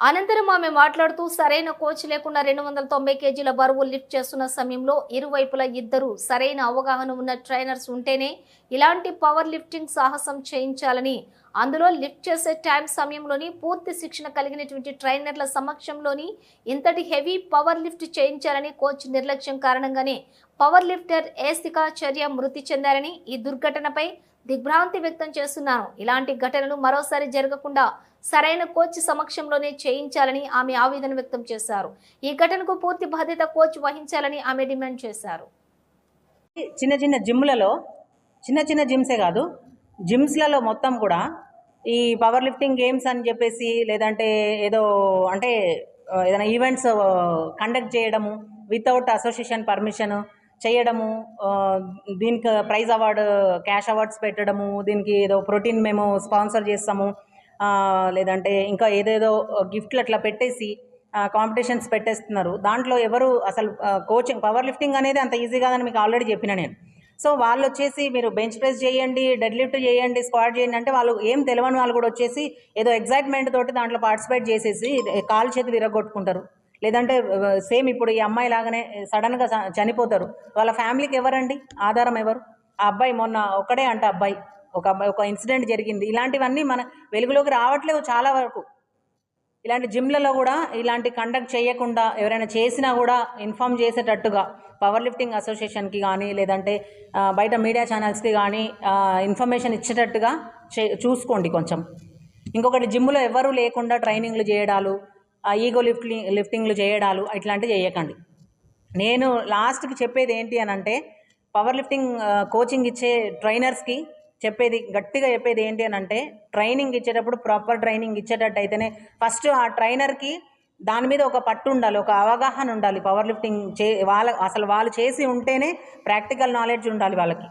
అనంతరం ఆమె మాట్లాడుతూ సరైన కోచ్ లేకుండా రెండు వందల తొంభై కేజీల బరువు లిఫ్ట్ చేస్తున్న సమయంలో ఇరువైపులా ఇద్దరు సరైన అవగాహన ఉన్న ట్రైనర్స్ ఉంటేనే ఇలాంటి పవర్ లిఫ్టింగ్ సాహసం చేయించాలని. అందులో లిఫ్ట్ చేసే టైం సమయంలోని పూర్తి శిక్షణ కలిగినటువంటి ట్రైనర్ల సమక్షంలోని ఇంతటి హెవీ పవర్ లిఫ్ట్ చేయించాలని కోచ్ నిర్లక్ష్యం కారణంగానే పవర్ లిఫ్టర్ ఏసికా చర్య మృతి చెందారని ఈ దుర్ఘటనపై దిగ్భ్రాంతి వ్యక్తం చేస్తున్నాను. ఇలాంటి ఘటనలు మరోసారి జరగకుండా సరైన కోచ్ సమక్షంలోనే చేయించాలని ఆమె ఆవేదన వ్యక్తం చేశారు. ఈ ఘటనకు పూర్తి బాధ్యత కోచ్ వహించాలని ఆమె డిమాండ్ చేశారు. చిన్న చిన్న జిమ్లలో చిన్న చిన్న జిమ్సే కాదు జిమ్స్లలో మొత్తం కూడా ఈ పవర్ లిఫ్టింగ్ గేమ్స్ అని చెప్పేసి లేదంటే ఏదో అంటే ఏదైనా ఈవెంట్స్ కండక్ట్ చేయడము వితౌట్ అసోసియేషన్ పర్మిషన్ చేయడము దీనికి ప్రైజ్ అవార్డు క్యాష్ అవార్డ్స్ పెట్టడము దీనికి ఏదో ప్రోటీన్ మేము స్పాన్సర్ చేస్తాము. లేదంటే ఇంకా ఏదేదో గిఫ్ట్లు అట్లా పెట్టేసి కాంపిటీషన్స్ పెట్టేస్తున్నారు. దాంట్లో ఎవరు అసలు కోచింగ్ పవర్ లిఫ్టింగ్ అనేది అంత ఈజీ కాదని మీకు ఆల్రెడీ చెప్పిన నేను. సో వాళ్ళు వచ్చేసి మీరు బెంచ్ ప్రెస్ చేయండి డెడ్ లిఫ్ట్ చేయండి స్క్వాడ్ చేయండి అంటే వాళ్ళు ఏం తెలియని వాళ్ళు కూడా వచ్చేసి ఏదో ఎగ్జైట్మెంట్ తోటి దాంట్లో పార్టిసిపేట్ చేసేసి కాలు చేతి విరగొట్టుకుంటారు. లేదంటే సేమ్ ఇప్పుడు ఈ అమ్మాయి లాగానే సడన్గా చ- చనిపోతారు. వాళ్ళ ఫ్యామిలీకి ఎవరండి? ఆధారం ఎవరు? ఆ అబ్బాయి మొన్న ఒక్కడే అంట అబ్బాయి. ఒక అబ్బాయి ఒక ఇన్సిడెంట్ జరిగింది. ఇలాంటివన్నీ మన వెలుగులోకి రావట్లేవు చాలా వరకు. ఇలాంటి జిమ్లలో కూడా ఇలాంటి కండక్ట్ చేయకుండా ఎవరైనా చేసినా కూడా ఇన్ఫామ్ చేసేటట్టుగా పవర్ లిఫ్టింగ్ అసోసియేషన్కి కానీ లేదంటే బయట మీడియా ఛానల్స్కి కానీ ఇన్ఫర్మేషన్ ఇచ్చేటట్టుగా చే చూసుకోండి కొంచెం. ఇంకొకటి జిమ్లో ఎవరూ లేకుండా ట్రైనింగ్లు చేయడాలు ఈగో లిఫ్టింగ్ లిఫ్టింగ్లు చేయడాలు ఇట్లాంటివి చేయకండి. నేను లాస్ట్కి చెప్పేది ఏంటి అని అంటే పవర్ లిఫ్టింగ్ కోచింగ్ ఇచ్చే ట్రైనర్స్కి చెప్పేది గట్టిగా చెప్పేది ఏంటి అని అంటే ట్రైనింగ్ ఇచ్చేటప్పుడు ప్రాపర్ ట్రైనింగ్ ఇచ్చేటట్టు అయితేనే ఫస్ట్ ఆ ట్రైనర్కి దాని మీద ఒక పట్టు ఉండాలి ఒక అవగాహన ఉండాలి. పవర్ లిఫ్టింగ్ చే వాళ్ళ అసలు వాళ్ళు చేసి ఉంటేనే ప్రాక్టికల్ నాలెడ్జ్ ఉండాలి వాళ్ళకి.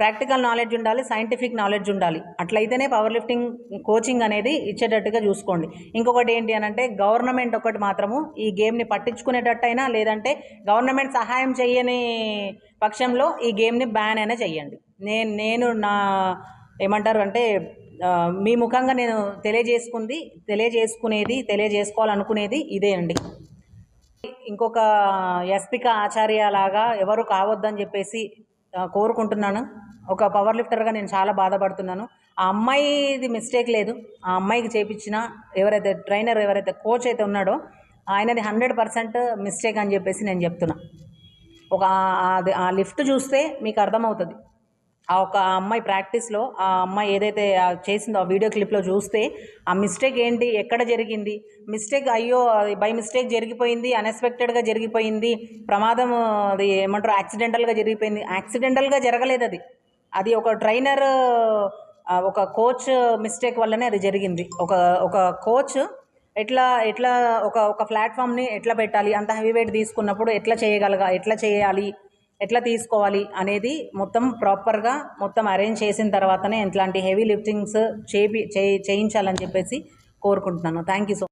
ప్రాక్టికల్ నాలెడ్జ్ ఉండాలి సైంటిఫిక్ నాలెడ్జ్ ఉండాలి. అట్లయితేనే పవర్ లిఫ్టింగ్ కోచింగ్ అనేది ఇచ్చేటట్టుగా చూసుకోండి. ఇంకొకటి ఏంటి అని అంటే గవర్నమెంట్ ఒకటి మాత్రము ఈ గేమ్ని పట్టించుకునేటట్టయినా లేదంటే గవర్నమెంట్ సహాయం చేయని పక్షంలో ఈ గేమ్ని బ్యాన్ అయినా చెయ్యండి. నేను నేను నా ఏమంటారు అంటే మీ ముఖంగా నేను తెలియజేసుకుంది తెలియజేసుకునేది తెలియజేసుకోవాలనుకునేది ఇదే అండి. ఇంకొక ఎస్పిక ఆచార్య లాగా ఎవరు కావద్దని చెప్పేసి కోరుకుంటున్నాను. ఒక పవర్ లిఫ్టర్గా నేను చాలా బాధపడుతున్నాను. ఆ అమ్మాయిది మిస్టేక్ లేదు. ఆ అమ్మాయికి చేపించిన ఎవరైతే ట్రైనర్ ఎవరైతే కోచ్ అయితే ఉన్నాడో ఆయనది హండ్రెడ్ పర్సెంట్ మిస్టేక్ అని చెప్పేసి నేను చెప్తున్నా. ఒక అది ఆ లిఫ్ట్ చూస్తే మీకు అర్థమవుతుంది. ఆ ఒక అమ్మాయి ప్రాక్టీస్లో ఆ అమ్మాయి ఏదైతే చేసిందో ఆ వీడియో క్లిప్లో చూస్తే ఆ మిస్టేక్ ఏంటి? ఎక్కడ జరిగింది? మిస్టేక్ అయ్యో అది బై మిస్టేక్ జరిగిపోయింది అన్ఎక్స్పెక్టెడ్గా జరిగిపోయింది ప్రమాదం అది ఏమంటారు యాక్సిడెంటల్గా జరిగిపోయింది. యాక్సిడెంటల్గా జరగలేదు అది. అది ఒక ట్రైనర్ ఒక కోచ్ మిస్టేక్ వల్లనే అది జరిగింది. ఒక ఒక కోచ్ ఎట్లా ఎట్లా ఒక ఒక ప్లాట్ఫామ్ని ఎట్లా పెట్టాలి? అంత హెవీ వెయిట్ తీసుకున్నప్పుడు ఎట్లా చేయగలగా ఎట్లా చేయాలి? ఎట్లా తీసుకోవాలి అనేది మొత్తం ప్రాపర్గా మొత్తం అరేంజ్ చేసిన తర్వాతనే ఇట్లాంటి హెవీ లిఫ్టింగ్స్ చేపి చేయించాలని చెప్పేసి కోరుకుంటున్నాను. Thank you so